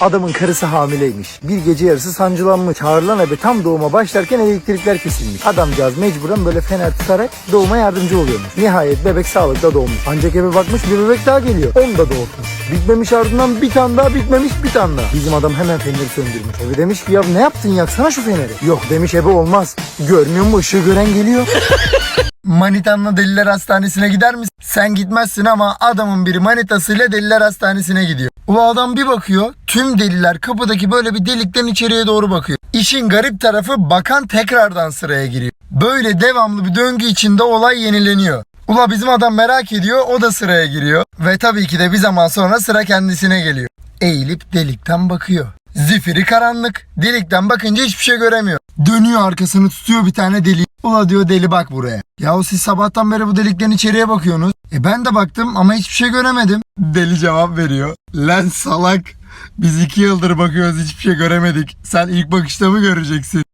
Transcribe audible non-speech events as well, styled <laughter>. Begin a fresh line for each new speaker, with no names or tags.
Adamın karısı hamileymiş. Bir gece yarısı sancılanmış. Çağrılan ebe tam doğuma başlarken elektrikler kesilmiş. Adamcağız mecburen böyle fener tutarak doğuma yardımcı oluyormuş. Nihayet bebek sağlıkta doğmuş. Ancak eve bakmış bir bebek daha geliyor. Onu da doğurtmuş. Bitmemiş ardından bir tane daha bitmemiş bir tane daha. Bizim adam hemen feneri söndürmüş. Ebe demiş ki ya ne yaptın yaksana şu feneri. Yok demiş ebe olmaz. Görmüyor musun ışığı gören geliyor. <laughs> Manitanla deliler hastanesine gider misin? Sen gitmezsin ama adamın biri manitasıyla deliler hastanesine gidiyor. Ula adam bir bakıyor tüm deliler kapıdaki böyle bir delikten içeriye doğru bakıyor. İşin garip tarafı bakan tekrardan sıraya giriyor. Böyle devamlı bir döngü içinde olay yenileniyor. Ula bizim adam merak ediyor o da sıraya giriyor. Ve tabii ki de bir zaman sonra sıra kendisine geliyor. Eğilip delikten bakıyor. Zifiri karanlık. Delikten bakınca hiçbir şey göremiyor. Dönüyor arkasını tutuyor bir tane deli. Ula diyor deli bak buraya. Yahu siz sabahtan beri bu delikten içeriye bakıyorsunuz. E ben de baktım ama hiçbir şey göremedim. Deli cevap veriyor. Lan salak. Biz iki yıldır bakıyoruz hiçbir şey göremedik. Sen ilk bakışta mı göreceksin?